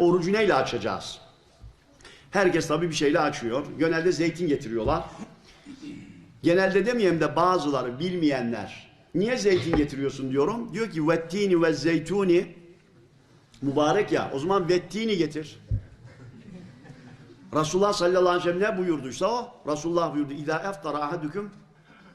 orucu neyle açacağız? Herkes tabii bir şeyle açıyor. Genelde zeytin getiriyorlar. Genelde demeyeyim de bazıları bilmeyenler. Niye zeytin getiriyorsun diyorum. Diyor ki vettini ve zeytuni mübarek ya. O zaman vettini getir. Resulullah sallallahu aleyhi ve sellem ne buyurduysa o. Resulullah buyurdu. İzâ eftara ahadüküm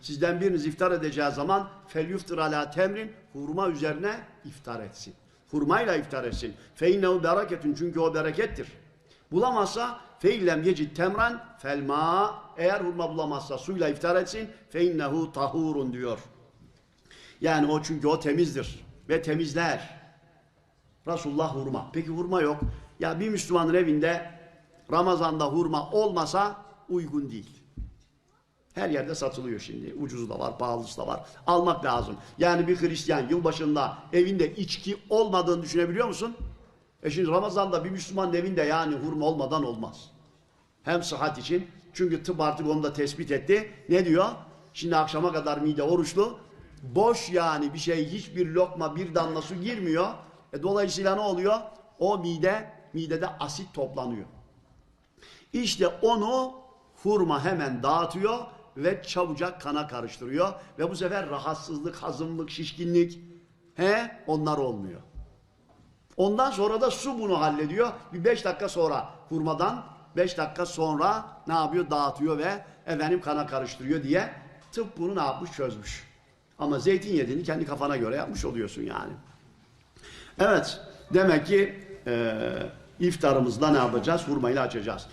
Sizden biriniz iftar edeceği zaman fel yuftir ala temrin hurma üzerine iftar etsin. Hurmayla iftar etsin. Fe innehu bereketun çünkü o berekettir. Bulamazsa fe illem yecid temran fel ma eğer hurma bulamazsa suyla iftar etsin fe innehu tahurun diyor. Yani o çünkü o temizdir ve temizler. Resulullah hurma. Peki hurma yok. Ya bir Müslümanın evinde Ramazan'da hurma olmasa uygun değil. Her yerde satılıyor şimdi. Ucuzu da var, pahalısı da var. Almak lazım. Yani bir Hristiyan yılbaşında evinde içki olmadığını düşünebiliyor musun? E şimdi Ramazan'da bir Müslümanın evinde yani hurma olmadan olmaz. Hem sıhhat için. Çünkü tıp artık onu da tespit etti. Ne diyor? Şimdi akşama kadar mide oruçlu. Boş yani bir şey hiçbir lokma bir damla su girmiyor. E dolayısıyla ne oluyor? O mide, midede asit toplanıyor. İşte onu hurma hemen dağıtıyor ve çabucak kana karıştırıyor. Ve bu sefer rahatsızlık, hazımlık, şişkinlik he onlar olmuyor. Ondan sonra da su bunu hallediyor. Bir beş dakika sonra hurmadan beş dakika sonra ne yapıyor? Dağıtıyor ve efendim kana karıştırıyor diye tıp bunu ne yapmış? Çözmüş. Ama zeytin yediğini kendi kafana göre yapmış oluyorsun yani. Evet. Demek ki e, iftarımızda ne yapacağız? Hurmayla açacağız.